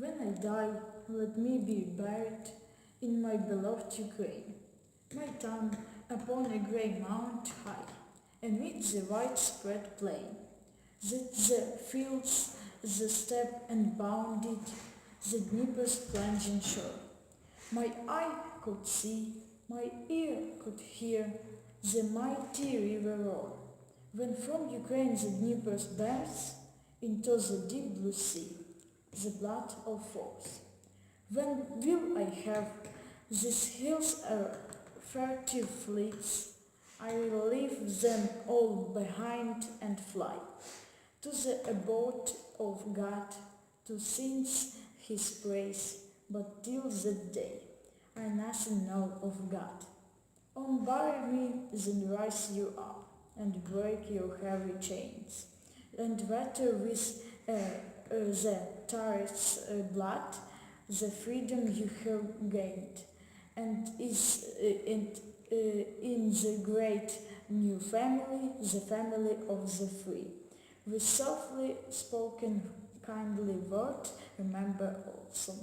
When I die, let me be buried in my beloved Ukraine, my town upon a grey mount high, amid the widespread plain, that the fields, the steppe and bounded, the Dnieper's plunging shore. My eye could see, my ear could hear the mighty river roar, when from Ukraine the Dnieper's bears into the deep blue sea, the blood of foes. When will I have these hills are furtive fleets, I will leave them all behind and fly to the abode of God to sing His praise. But till that day, I nothing know of God. Unbury me, then rise you up, and break your heavy chains, and water with uh, the uh, blood the freedom you have gained, and is uh, in, in the great new family, the family of the free. With softly spoken kindly word, remember also.